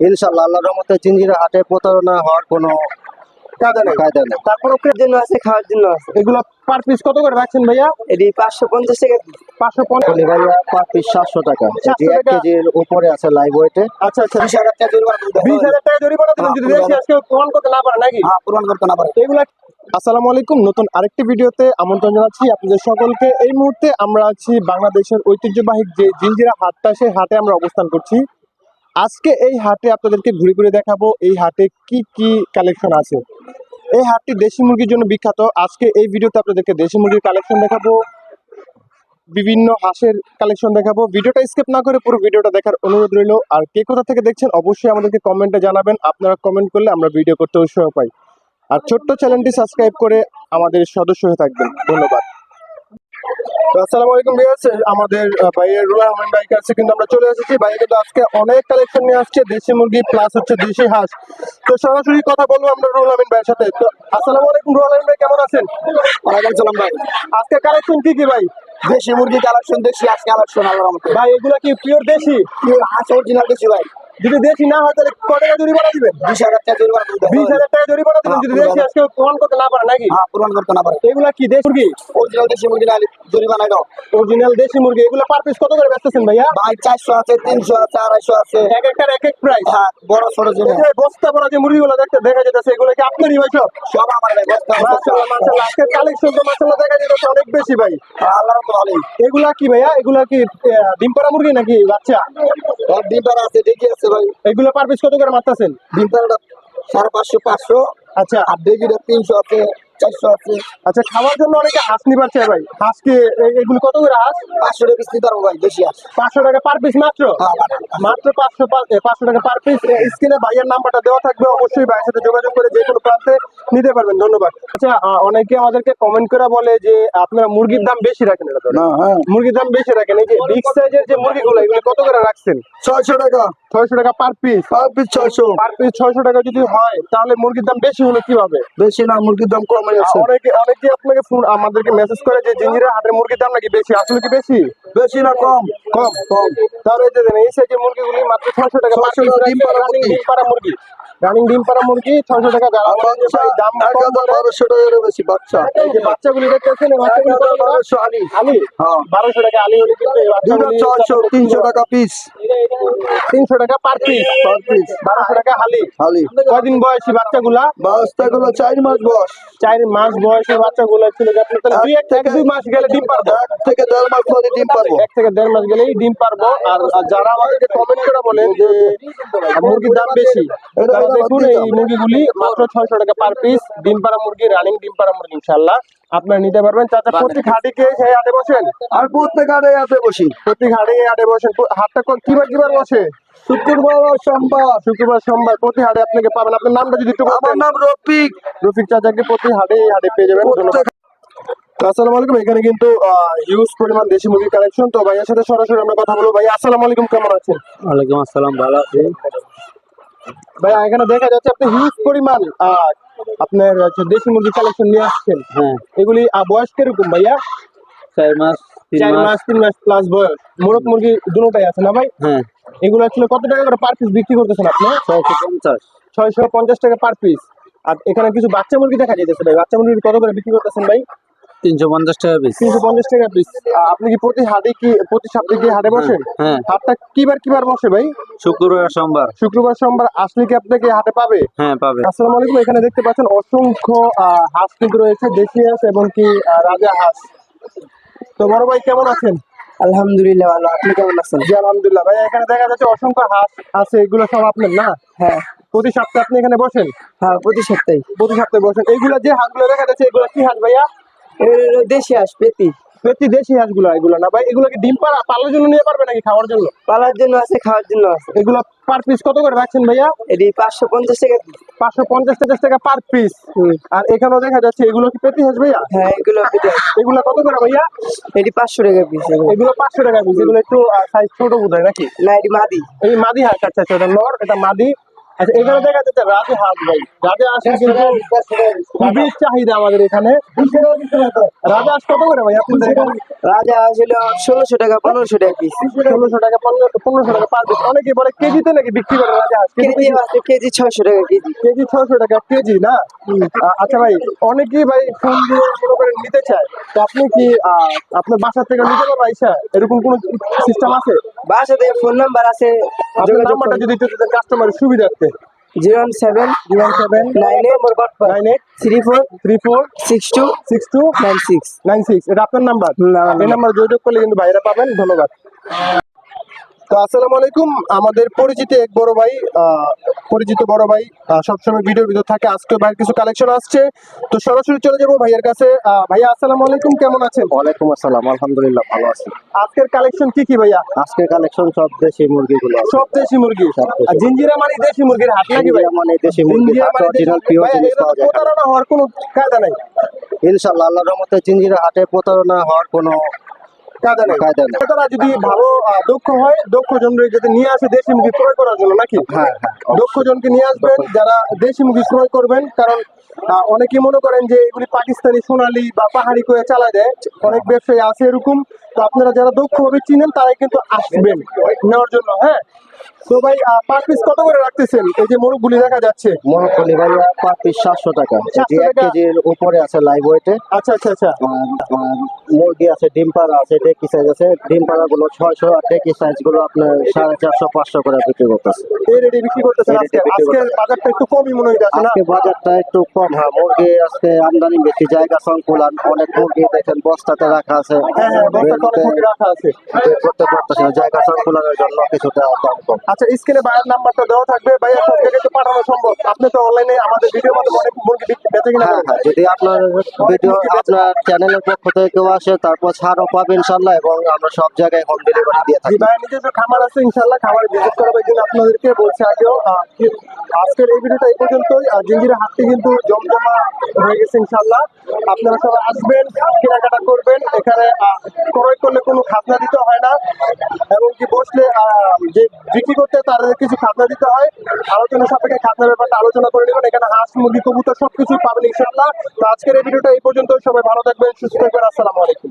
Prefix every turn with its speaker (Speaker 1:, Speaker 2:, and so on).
Speaker 1: ইনশাল্লাহ আল্লাহর রহমতে চিঞ্জিরা হাটে প্রতারণা হওয়ার কোনো
Speaker 2: কাদা নেই।
Speaker 1: কায়দা নেই।
Speaker 2: তারপর ওকের জন্য আছে খাওয়ার জন্য আছে। এগুলো পার পিস কত করে রাখছেন ভাইয়া?
Speaker 3: এটি পাঁচশো পঞ্চাশ টাকা।
Speaker 2: পাঁচশো পঞ্চাশ?
Speaker 1: ভাইয়া পার পিস সাতশো টাকা। এটি এক কেজির উপরে আছে লাইভ ওয়েটে
Speaker 2: আচ্ছা আচ্ছা।
Speaker 3: বিশ হাজার টাকা জরিমানা
Speaker 2: বিশ হাজার টাকা জরিমানা দিবেন যদি
Speaker 3: হ্যাঁ,
Speaker 2: আজকে করতে না পারে নাকি?
Speaker 3: হ্যাঁ পূরণ করতে না পারে।
Speaker 2: এগুলা আসসালামু আলাইকুম। নতুন আরেকটি ভিডিওতে আমন্ত্রণ জানাচ্ছি আপনাদের সকলকে। এই মুহূর্তে আমরা আছি বাংলাদেশের ঐতিহ্যবাহী যে জিঞ্জিরা হাটটা সেই হাটে আমরা অবস্থান করছি। আজকে এই হাটে আপনাদেরকে ঘুরে ঘুরে দেখাবো এই হাটে কি কি কালেকশন আছে। এই হাটটি দেশি মুরগির জন্য বিখ্যাত। আজকে এই ভিডিওতে আপনাদেরকে দেশি মুরগির কালেকশন দেখাবো, বিভিন্ন হাঁসের কালেকশন দেখাবো। ভিডিওটা স্কিপ না করে পুরো ভিডিওটা দেখার অনুরোধ রইল। আর কে কোথা থেকে দেখছেন, অবশ্যই আমাদেরকে কমেন্টে জানাবেন। আপনারা কমেন্ট করলে আমরা ভিডিও করতে উৎসাহ পাই। আর ছোট্ট চ্যানেলটি সাবস্ক্রাইব করে আমাদের সদস্য হয়ে থাকবেন। ধন্যবাদ। আসসালামু আলাইকুম ভিউয়ার্স আমাদের ভাইয়ের রুয়া রহমান ভাই কাছে কিন্তু আমরা চলে এসেছি। ভাই কিন্তু আজকে অনেক কালেকশন নিয়ে আসছে দেশি মুরগি প্লাস হচ্ছে দেশি হাঁস। তো সরাসরি কথা বলব আমরা রুহুল আমিন ভাইয়ের সাথে। তো আসসালামু আলাইকুম রুহুল আমিন ভাই কেমন আছেন?
Speaker 3: ওয়ালাইকুম সালাম ভাই।
Speaker 2: আজকে কালেকশন কি কি ভাই?
Speaker 3: দেশি মুরগি কালেকশন দেশি আজ কালেকশন আল্লাহর রহমতে।
Speaker 2: ভাই এগুলা কি পিওর দেশি?
Speaker 3: হাঁস অরিজিনাল দেশি ভাই।
Speaker 2: যদি দেশি না হয় তাহলে কত টাকা জরিমানা দিবেন?
Speaker 3: বিশ হাজার টাকা জরিমানা
Speaker 2: বিশ হাজার টাকা জরিমানা দিবেন যদি দেশি আজকে প্রমাণ করতে না পারে নাকি?
Speaker 3: হ্যাঁ পূরণ করতে না পারে
Speaker 2: এগুলা কি দেশি মুরগি?
Speaker 3: অরিজিনাল দেশি মুরগি না জরিমানা দাও
Speaker 2: অরিজিনাল দেশি মুরগি এগুলো পার পিস কত করে বেচতেছেন ভাইয়া?
Speaker 3: ভাই চারশো আছে তিনশো আছে আড়াইশো আছে।
Speaker 2: এক একটার এক এক প্রাইস
Speaker 3: হ্যাঁ বড় ছোট জন্য
Speaker 2: বস্তা ভরা যে মুরগিগুলো দেখতে দেখা যাচ্ছে এগুলো কি আপনারই ভাই সব?
Speaker 3: সব আমার ভাই বস্তা বস্তা
Speaker 2: মাশাআল্লাহ মাশাআল্লাহ। আজকের কালেকশন তো মাশাআল্লাহ দেখা যাচ্ছে অনেক বেশি ভাই।
Speaker 3: আল্লাহর রহমতে ভালোই।
Speaker 2: এগুলা কি ভাইয়া? এগুলা কি ডিম পাড়া মুরগি নাকি বাচ্চা?
Speaker 3: ডিম পাড়া আছে দেখি আছে। ভাই।
Speaker 2: এগুলো পার পিস কত করে মারতেছেন?
Speaker 3: ডিম পাড়াটা সাড়ে পাঁচশো পাঁচশো।
Speaker 2: আচ্ছা।
Speaker 3: আর ডেকিটা তিনশো আছে। চারশো আছে
Speaker 2: আচ্ছা খাওয়ার জন্য অনেকে হাঁস নিবার চায় ভাই। হাঁস কি এ- এগুলো কত করে হাঁস?
Speaker 3: পাঁচশো টাকা পিস পারব ভাই বেশি আছে
Speaker 2: পাঁচশো টাকা পার পিস মাত্র?
Speaker 3: হ্যাঁ,
Speaker 2: মাত্র পাঁচশো পাঁচশো টাকা পার পিস স্ক্রিনে ভাইয়ের নাম্বারটা দেওয়া থাকবে অবশ্যই ভাইয়ের সাথে যোগাযোগ করে যে কোনো প্রান্তে নিতে পারবেন। ধন্যবাদ। আচ্ছা অনেকে আমাদেরকে কমেন্ট করে বলে যে আপনারা মুরগির দাম বেশি রাখেন এটা
Speaker 3: না হ্যাঁ।
Speaker 2: মুরগির দাম বেশি রাখেন। এই যে বিগ সাইজের যে মুরগিগুলো এগুলো কত করে রাখছেন?
Speaker 3: ছয়শো টাকা।
Speaker 2: ছয়শো টাকা পার পিস
Speaker 3: পার পিস ছয়শো।
Speaker 2: পার পিস ছয়শো টাকা যদি হয় তাহলে মুরগির দাম বেশি হলে কীভাবে?
Speaker 3: বেশি না মুরগির দাম কমে যাচ্ছে
Speaker 2: অনেকে অনেকে আপনাকে ফোন আমাদেরকে মেসেজ করে যে জিঞ্জিরা হাটের মুরগির দাম নাকি বেশি আসলে কি বেশি?
Speaker 3: বেশি না কম
Speaker 2: কম কম। তাহলে এই যে এই সাইজের মুরগিগুলি মাত্র ছয়শো টাকা পার
Speaker 3: 600
Speaker 2: পিস
Speaker 3: ডিম পাড়া মুরগি।
Speaker 2: রানিং ডিম পাড়া মুরগি ছয়শো টাকা দাম বলে,
Speaker 3: বারোশো টাকার বেশি বাচ্চা।
Speaker 2: এই যে বাচ্চাগুলি দেখতেছেন?
Speaker 3: বারোশো আলি।
Speaker 2: আলি?
Speaker 3: হ্যাঁ।
Speaker 2: বারোশো টাকা আলি হলে কিন্তু
Speaker 3: ছয়শো তিনশো টাকা পিস
Speaker 2: তিনশো টাকা পার পিস
Speaker 3: পার পিস
Speaker 2: বারোশো টাকা হালি
Speaker 3: আলি।
Speaker 2: কয়দিন বয়সী বাচ্চাগুলা?
Speaker 3: বাচ্চাগুলো চার মাস বয়স।
Speaker 2: চার মাস বয়সের বাচ্চাগুলো ছিল আপনি তাহলে দুই এক এক দুই মাস গেলে ডিম পারব।
Speaker 3: এক থেকে দেড় মাস পরে ডিম পারব।
Speaker 2: এক থেকে দেড় মাস গেলেই ডিম পারব। আর আর যারা আমাদেরকে কমেন্ট করে বলেন যে মুরগির দাম বেশি। দেখুন এই মুরগিগুলি মাত্র ছয়শো টাকা পার পিস ডিম পাড়া মুরগি রানিং ডিম পাড়া মুরগি ইনশাল্লাহ আপনারা নিতে পারবেন। চাচা সেই হাটে বসেন?
Speaker 3: আর প্রত্যেক বসি।
Speaker 2: প্রতি হাটে হাটে বসেন। হাটটা কিবার কিবার বসে?
Speaker 3: শুক্রবার সোমবার।
Speaker 2: শুক্রবার সোমবার প্রতি হাটে আপনাকে পাবেন। আপনার নামটা যদি একটু
Speaker 3: আমার নাম রফিক।
Speaker 2: রফিক চাচাকে প্রতি হাটে হাটে পেয়ে যাবেন। ধন্যবাদ
Speaker 3: প্রত্যেক
Speaker 2: তো আসসালামু আলাইকুম। এখানে কিন্তু হিউজ পরিমাণ দেশি মুরগির কালেকশন তো ভাইয়ের সাথে সরাসরি আমরা কথা বলব। ভাই আসসালামু আলাইকুম। কেমন আছেন?
Speaker 1: ওয়ালাইকুম আসসালাম। ভালো আছি।
Speaker 2: ভাই এখানে দেখা যাচ্ছে আপনি হিউজ পরিমাণ আপনার দেশি মুরগির কালেকশন নিয়ে আসছেন।
Speaker 1: হ্যাঁ।
Speaker 2: এগুলি বয়স কীরকম ভাইয়া?
Speaker 1: চার মাস
Speaker 2: চার
Speaker 1: মাস।
Speaker 2: তিন মাস প্লাস বয়স। মোরগ মুরগি দুটোটাই আছে না ভাই?
Speaker 1: হ্যাঁ।
Speaker 2: এগুলো আসলে কত টাকা করে পার পিস বিক্রি করতেছেন আপনি?
Speaker 1: ছয়শো পঞ্চাশ।
Speaker 2: ছয়শো পঞ্চাশ টাকা পার পিস আর এখানে কিছু বাচ্চা মুরগি দেখা যাইতেছে ভাই। বাচ্চা মুরগি কত করে বিক্রি করতেছেন ভাই?
Speaker 1: তিনশো পঞ্চাশ টাকা পিস
Speaker 2: তিনশো পঞ্চাশ টাকা পিস আপনি কি প্রতি হাটে কি প্রতি সপ্তাহে কি হাটে বসেন?
Speaker 1: হ্যাঁ।
Speaker 2: হাটটা কিবার কিবার বসে ভাই?
Speaker 1: শুক্রবার সোমবার।
Speaker 2: শুক্রবার সোমবার আসলে কি আপনাকে হাটে পাবে?
Speaker 1: হ্যাঁ পাবে।
Speaker 2: আসসালামু আলাইকুম এখানে দেখতে পাচ্ছেন অসংখ্য হাঁস কিন্তু রয়েছে দেশি হাঁস এবং কি রাজা হাঁস। তো বড় ভাই কেমন আছেন?
Speaker 3: আলহামদুলিল্লাহ ভালো আপনি কেমন আছেন?
Speaker 2: জি আলহামদুলিল্লাহ। ভাই এখানে দেখা যাচ্ছে অসংখ্য হাঁস আছে এগুলো সব আপনার না?
Speaker 3: হ্যাঁ।
Speaker 2: প্রতি সপ্তাহে আপনি এখানে বসেন?
Speaker 3: হ্যাঁ প্রতি সপ্তাহে।
Speaker 2: প্রতি সপ্তাহে বসেন। এইগুলো যে হাঁসগুলো দেখা যাচ্ছে এগুলো কি হাঁস ভাইয়া?
Speaker 3: দেশি হাঁস পেতি
Speaker 2: প্রতি দেশি হাঁসগুলো এগুলো না ভাই? এগুলো কি ডিম পাড়া? পালার জন্য নিয়ে পারবে নাকি খাওয়ার জন্য?
Speaker 3: পালার জন্য আছে খাওয়ার জন্য আছে।
Speaker 2: এগুলো পার পিস কত করে রাখছেন ভাইয়া?
Speaker 3: এটি পাঁচশো পঞ্চাশ টাকা।
Speaker 2: পাঁচশো পঞ্চাশ পঞ্চাশ টাকা পার পিস আর এখানেও দেখা যাচ্ছে এগুলো কি পেটি হাঁস ভাইয়া?
Speaker 3: হ্যাঁ এগুলো
Speaker 2: এগুলো কত করে ভাইয়া?
Speaker 3: এটি পাঁচশো টাকা পিস
Speaker 2: এগুলো। পাঁচশো টাকা পিস এগুলো একটু সাইজ ছোট বোধ হয় নাকি?
Speaker 3: না এটি মাদি।
Speaker 2: এই মাদি হাঁস আচ্ছা আচ্ছা এটা নর এটা মাদি। আচ্ছা এখানে দেখা যাচ্ছে রাজে হাঁস ভাই। হাঁস কিন্তু খুবই চাহিদা আমাদের এখানে। রাজা হাঁস কত করে ভাই আপনাদের
Speaker 3: রাজা ষোলোশো টাকা পনেরোশো টাকা পিস
Speaker 2: ষোলোশো টাকা পনেরো পনেরোশো টাকা পার পিস অনেকে বলে কেজিতে নাকি বিক্রি করে রাজা হাঁস
Speaker 3: কেজি আছে কেজি ছয়শো টাকা কেজি।
Speaker 2: কেজি ছশো টাকা কেজি না? আচ্ছা ভাই অনেকেই ভাই ফোন দিয়ে মনে করেন নিতে চায়। তো আপনি কি আপনার বাসা থেকে নিতে পারবেন এরকম কোনো সিস্টেম আছে?
Speaker 3: বাসাতে ফোন নাম্বার আছে।
Speaker 2: নাম্বারটা যদি একটু কাস্টমারের সুবিধার্থে।
Speaker 3: Zero one seven
Speaker 2: zero seven
Speaker 3: nine eight
Speaker 2: nine eight
Speaker 3: three four
Speaker 2: three four
Speaker 3: six two
Speaker 2: six two
Speaker 3: nine six.
Speaker 2: Nine six. এটা আপনার নাম্বার। এই নাম্বার যোগাযোগ করলে কিন্তু ভাইরা পাবেন। ধন্যবাদ। তো আসসালামু আলাইকুম। আমাদের পরিচিত এক বড় ভাই পরিচিত বড় ভাই সবসময় ভিডিওর ভিতর থাকে। আজকে ভাইয়ের কিছু কালেকশন আসছে। তো সরাসরি চলে যাব ভাইয়ের কাছে। ভাইয়া আসসালামু আলাইকুম। কেমন আছেন?
Speaker 1: ওয়ালাইকুম আসসালাম। আলহামদুলিল্লাহ ভালো আছি।
Speaker 2: আজকের কালেকশন কি কি ভাইয়া?
Speaker 1: আজকে কালেকশন সব দেশি মুরগিগুলো
Speaker 2: সব দেশি মুরগি। জিঞ্জিরা মানে দেশি মুরগির হাট নাকি ভাই
Speaker 1: মানে দেশি মুরগি
Speaker 2: জিঞ্জিরা মানে
Speaker 1: অরিজিনাল পিওর জিনিস পাওয়া যায়।
Speaker 2: প্রতারণা হওয়ার কোনো কায়দা নাই?
Speaker 1: ইনশাআল্লাহ আল্লাহর রহমতে জিঞ্জিরা হাটে প্রতারণা হওয়ার কোনো
Speaker 2: কায়দা নাই। তারা যদি ভালো দক্ষ হয় দক্ষ জন যদি নিয়ে আসে দেশি মুরগি ক্রয় করার জন্য নাকি?
Speaker 1: হ্যাঁ হ্যাঁ
Speaker 2: দক্ষ জনকে নিয়ে আসবেন যারা দেশি মুরগি ক্রয় করবেন কারণ অনেকেই মনে করেন যে এগুলি পাকিস্তানি সোনালি বা পাহাড়ি করে চালা দেয় অনেক ব্যবসায়ী আছে এরকম তো আপনারা যারা দক্ষ ভাবে চিনেন তারাই কিন্তু আসবেন নেওয়ার জন্য হ্যাঁ? তো ভাই পার পিস কত করে রাখতেছেন? এই যে মোরগগুলি দেখা যাচ্ছে।
Speaker 1: ভাইয়া পার পিস সাতশো টাকা। এটি এক কেজির উপরে আছে লাইভ ওয়েটে
Speaker 2: আচ্ছা আচ্ছা আচ্ছা।
Speaker 1: মুরগি আছে ডিম পাড়া আছে ডেকি সাইজ আছে। ডিম পাড়া গুলো ছয়শো আর ডেকি সাইজগুলো আপনার সাড়ে চারশো পাঁচশো করে বিক্রি করতেছে।
Speaker 2: এই রেডি বিক্রি করতেছেন আজকে? বাজারটা একটু কমই মনে না?
Speaker 1: আজকে বাজারটা একটু কম। হ্যাঁ মুরগি আজকে আমদানি বেশি জায়গা সংকুলান। অনেক মুরগি দেখেন বস্তাতে রাখা আছে।
Speaker 2: হ্যাঁ হ্যাঁ রাখা আছে।
Speaker 1: করতে জায়গা সংকুলানের জন্য কিছুটা দাম। কম
Speaker 2: আচ্ছা স্ক্রিনে ভাইয়ের নাম্বারটা দেওয়া থাকবে। ভাইয়া সব জায়গায় তো পাঠানো সম্ভব। আপনি তো অনলাইনে আমাদের ভিডিওর মাধ্যমে অনেক মুরগি বেচে কিনা
Speaker 1: হ্যাঁ হ্যাঁ যদি আপনার ভিডিও আপনার চ্যানেলের পক্ষ থেকে কেউ আসে তারপর ছাড়ও পাবে ইনশাল্লাহ এবং আমরা সব জায়গায় হোম ডেলিভারি দিয়ে থাকি।
Speaker 2: ভাইয়ের নিজস্ব খামার আছে ইনশাল্লাহ খামারে ভিজিট করাবার জন্য আপনাদেরকে বলছে আগেও আজকের এই ভিডিওটা এই পর্যন্তই। আর জিঞ্জিরা হাটটি কিন্তু জমজমা হয়ে গেছে ইনশাল্লাহ। আপনারা সবাই আসবেন কেনাকাটা করবেন। এখানে ক্রয় করলে কোনো খাজনা দিতে হয় না। এবং কি বসলে আহ, যে বিক্রি করতে তাদের কিছু খাজনা দিতে হয়। আলোচনা সাপেক্ষে খাজনার ব্যাপারটা আলোচনা করে নেবেন। এখানে হাঁস, মুরগি, কবুতর সবকিছু পাবেন ইনশাল্লাহ তো আজকের এই ভিডিওটা এই পর্যন্ত সবাই ভালো থাকবেন, সুস্থ থাকবেন। আসসালামু আলাইকুম।